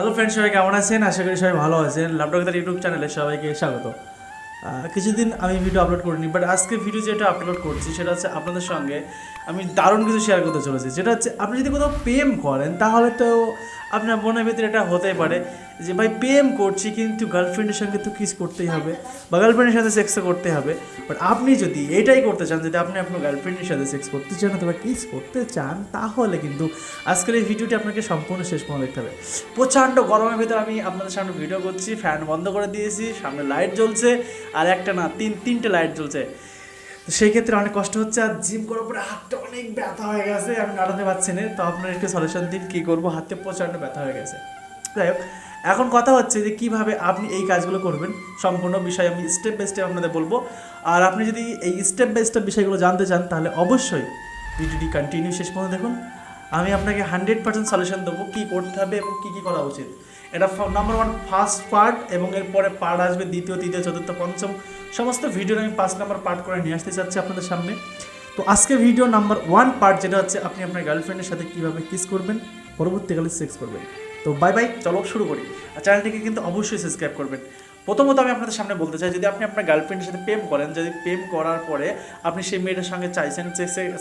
Hello friend সবাই কেমন আছেন? আশা করি সবাই ভালো আছেন। ল্যাপটপ ইউটিউব চ্যানেলে সবাইকে স্বাগত। কিছুদিন আমি ভিডিও আপলোড করিনি বাট আজকে ভিডিও যেটা আপলোড করছি, সেটা হচ্ছে আপনাদের সঙ্গে আমি দারুণ কিছু শেয়ার করতে চলেছি। যেটা হচ্ছে, আপনি যদি কোথাও প্রেম করেন, তাহলে তো আপনার মনের ভিতরে এটা হতেই পারে যে, ভাই, প্রেম করছি, কিন্তু গার্লফ্রেন্ডের সঙ্গে তো কিস করতেই হবে বা গার্লফ্রেন্ডের সাথে সেক্সও করতে হবে। বাট আপনি যদি এটাই করতে চান, যদি আপনি আপনার গার্লফ্রেন্ডের সাথে সেক্স করতে চান অথবা কিস করতে চান, তাহলে কিন্তু আজকের এই ভিডিওটি আপনাকে সম্পূর্ণ শেষ পর্যন্ত দেখতে হবে। প্রচণ্ড গরমের ভিতরে আমি আপনাদের সামনে ভিডিও করছি ফ্যান বন্ধ করে দিয়েছি, সামনে লাইট জ্বলছে, আর একটা না, তিন, তিনটে লাইট জ্বলছে। তো সেই ক্ষেত্রে অনেক কষ্ট হচ্ছে আর জিম করার পরে হাতটা অনেক ব্যথা হয়ে গেছে, আমি নাড়াতে পারছি না। তো আপনার একটু সলিউশন দিন কী করব? হাতে প্রচণ্ড ব্যথা হয়ে গেছে। যাই হোক, এখন কথা হচ্ছে যে কীভাবে আপনি এই কাজগুলো করবেন, সম্পূর্ণ বিষয় আমি স্টেপ বাই স্টেপ আপনাদের বলব। আর আপনি যদি এই স্টেপ বাই স্টেপ বিষয়গুলো জানতে চান, তাহলে অবশ্যই ভিডিওটি কন্টিনিউ শেষ পর্যন্ত দেখুন। আমি আপনাকে হান্ড্রেড পার্সেন্ট সলিউশন দেবো কী করতে হবে এবং কী কী করা উচিত। এটা নাম্বার ওয়ান ফার্স্ট পার্ট এবং এরপরে পার্ট আসবে দ্বিতীয়, তৃতীয়, চতুর্থ, পঞ্চম। সমস্ত ভিডিও আমি পাঁচ নাম্বার পার্ট করে নিয়ে আসতে চাচ্ছি আপনাদের সামনে। তো আজকে ভিডিও নাম্বার ওয়ান পার্ট যেটা হচ্ছে, আপনি আপনার গার্লফ্রেন্ডের সাথে কীভাবে কিস করবেন, পরবর্তীকালে সেক্স করবেন। তো বাই বাই চলো শুরু করি। আর চ্যানেলটিকে কিন্তু অবশ্যই সাবস্ক্রাইব করবেন। প্রথমত আমি আপনাদের সামনে বলতে চাই, যদি আপনি আপনার গার্লফ্রেন্ডের সাথে প্রেম করেন, যদি প্রেম করার পরে আপনি সেই মেয়েটার সঙ্গে চাইছেন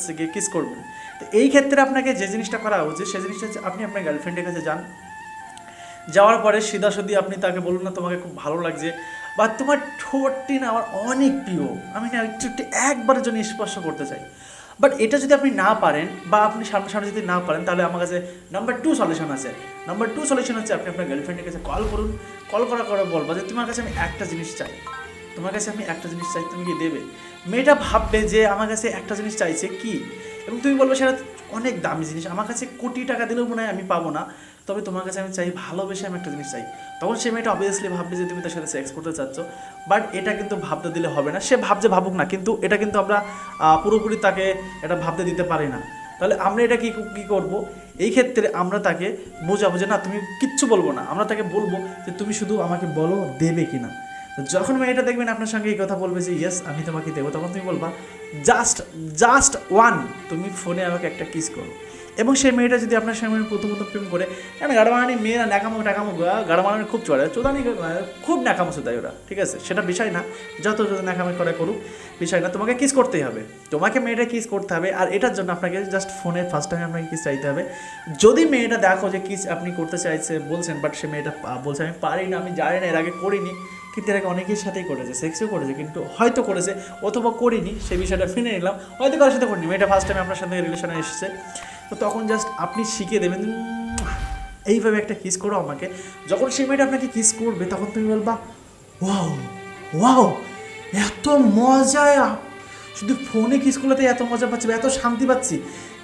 সে গিয়ে কিস করবেন, তো এই ক্ষেত্রে আপনাকে যে জিনিসটা করা উচিত, সেই জিনিসটা হচ্ছে আপনি আপনার গার্লফ্রেন্ডের কাছে যান। যাওয়ার পরে সিধাসুদি আপনি তাকে বলুন না, তোমাকে খুব ভালো লাগছে, বা তোমার ঠোঁটটি না আমার অনেক প্রিয়, আমি না একটু একটু একবারের জন্য স্পর্শ করতে চাই। বাট এটা যদি আপনি না পারেন বা আপনি সামনে সামনে যদি না পারেন, তাহলে আমার কাছে নাম্বার টু সলিউশন আছে। নাম্বার টু সলিউশন হচ্ছে আপনি আপনার গার্লফ্রেন্ডের কাছে কল করুন। কল করার করে বলব যে, তোমার কাছে আমি একটা জিনিস চাই। তোমার কাছে আমি একটা জিনিস চাই, তুমি কি দেবে? মেয়েটা ভাববে যে, আমার কাছে একটা জিনিস চাইছে কি? এবং তুমি বলবে, সেটা অনেক দামি জিনিস। আমার কাছে কোটি টাকা দিলেও মনে হয় আমি পাবো না। তবে তোমার কাছে আমি চাই ভালোবেসে আমি একটা জিনিস চাই। তখন সে মেয়েটা অবভিয়াসলি ভাববে যে তুমি তার সাথে সেক্স করতে চাচ্ছ। বাট এটা কিন্তু ভাবতে দিলে হবে না। সে ভাবছে ভাবুক না। কিন্তু এটা কিন্তু আমরা পুরোপুরি তাকে এটা ভাবতে দিতে পারি না। তাহলে আমরা এটা কি, কী করব? এই ক্ষেত্রে আমরা তাকে বোঝাবো যে না, তুমি কিচ্ছু বলব না। আমরা তাকে বলব যে তুমি শুধু আমাকে বলো দেবে কি না যখন মেয়েটা দেখবেন আপনার সঙ্গে এই কথা বলবে যে ইয়েস আমি তোমাকে দেবো, তখন তুমি বলবা জাস্ট জাস্ট ওয়ান তুমি ফোনে আমাকে একটা কিস করো। এবং সেই মেয়েটা যদি আপনার সামনে প্রথম প্রথম প্রেম করে, কেন গাড়া বানানি মেয়েরা ন্যাকামো টাকামো গাড়া বানানি খুব চড়ে, চোদানি খুব ন্যাকামো দেয় ওরা, ঠিক আছে? সেটা বিষয় না, যত যত ন্যাকামি করে করুক, বিষয় না, তোমাকে কিস করতেই হবে। তোমাকে মেয়েটা কিস করতে হবে, আর এটার জন্য আপনাকে জাস্ট ফোনে ফার্স্ট টাইম আপনাকে কিস চাইতে হবে। যদি মেয়েটা দেখো যে কিস আপনি করতে চাইছে, বলছেন বাট সে মেয়েটা বলছে, আমি পারি না, আমি জানি না, এর আগে করিনি। কিন্তু এর আগে অনেকের সাথেই করেছে সেক্সও করেছে, কিন্তু হয়তো করেছে, অথবা করিনি সেই বিষয়টা ফিরে নিলাম। হয়তো কারোর সাথে করিনি, মেয়েটা ফার্স্ট টাইম আপনার সাথে রিলেশনে এসেছে। তো তখন জাস্ট আপনি শিখিয়ে দেবেন এইভাবে একটা কিস করো আমাকে। যখন সেই মেয়েটা আপনাকে কিস করবে, তখন তুমি বলবা, ওয়াও ওয়াও, এত মজা শুধু ফোনে কিস করলেতে এত মজা পাচ্ছি এত শান্তি পাচ্ছি।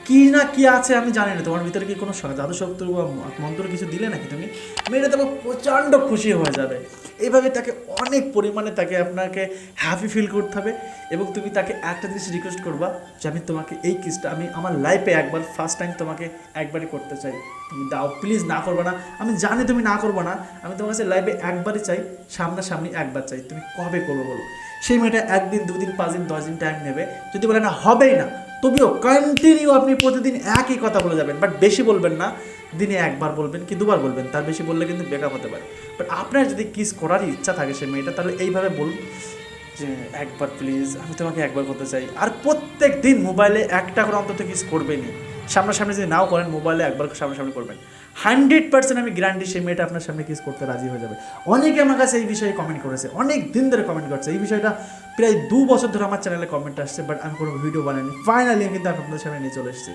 কি না কি আছে আমি জানি না। তোমার ভিতরে কি কোনো জাদু শক্তি বা মন্ত্র কিছু দিলে নাকি তুমি? মেয়েটা তোমার প্রচণ্ড খুশি হয়ে যাবে। এইভাবে তাকে অনেক পরিমাণে তাকে আপনাকে হ্যাপি ফিল করতে হবে এবং তুমি তাকে একটা জিনিস রিকোয়েস্ট করবা যে আমি তোমাকে এই কিসটা, আমি আমার লাইফে একবার ফার্স্ট টাইম তোমাকে একবারই করতে চাই। তুমি দাও প্লিজ না করবে না। আমি জানি তুমি না করবে না, আমি তোমার কাছে লাইফে একবারই চাই, সামনাসামনি একবার চাই। তুমি কবে করব বলো? সেই মেয়েটা একদিন, দুদিন পাঁচ দিন দশ দিন টাইম নেবে। যদি বলে না, হবেই না তবেও কন্টিনিউ আপনি প্রতিদিন একই কথা বলে যাবেন বাট বেশি বলবেন না, দিনে একবার বলবেন কি দুবার বলবেন, তার বেশি বললে কিন্তু বেকআপ হতে পারে। বাট আপনার যদি কিস করার ইচ্ছা থাকে সে মেয়েটা, তাহলে এইভাবে বলুন যে, একবার প্লিজ আমি তোমাকে একবার করতে চাই। আর প্রত্যেক দিন মোবাইলে একটা করে অন্তত কিস করবেনই। সামনাসামনি যদি নাও করেন মোবাইলে একবার সামনাসামনি করবেন। হান্ড্রেড পার্সেন্ট আমি গ্যারান্টি সেই মেয়েটা আপনার সামনে কিস করতে রাজি হয়ে যাবে। অনেকে আমার কাছে এই বিষয়ে কমেন্ট করেছে, অনেক দিন ধরে কমেন্ট করছে, এই বিষয়টা প্রায় দু বছর ধরে আমার চ্যানেলে কমেন্ট আসছে বাট আমি কোনো ভিডিও বানাইনি। ফাইনালি কিন্তু আপনাদের সামনে নিয়ে চলে এসেছি।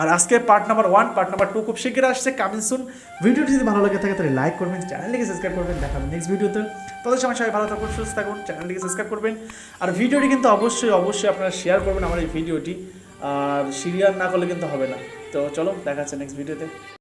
আর আজকে part number one part number two খুব শীঘ্র আসছে কামিং সুন ভিডিওটি যদি ভালো লাগে থাকে, তাহলে লাইক করবেন চ্যানেলটিকে সাবস্ক্রাইব করবেন, দেখাবেন নেক্সট ভিডিওতে তাদের সময় সবাই ভালো থাকুন, সুস্থ থাকুন চ্যানেলটিকে সাবস্ক্রাইব করবেন। আর ভিডিওটি কিন্তু অবশ্যই অবশ্যই আপনারা শেয়ার করবেন আমার এই ভিডিওটি আর শেয়ার না করলে কিন্তু হবে না। তো চলো, দেখা যাচ্ছে নেক্সট ভিডিওতে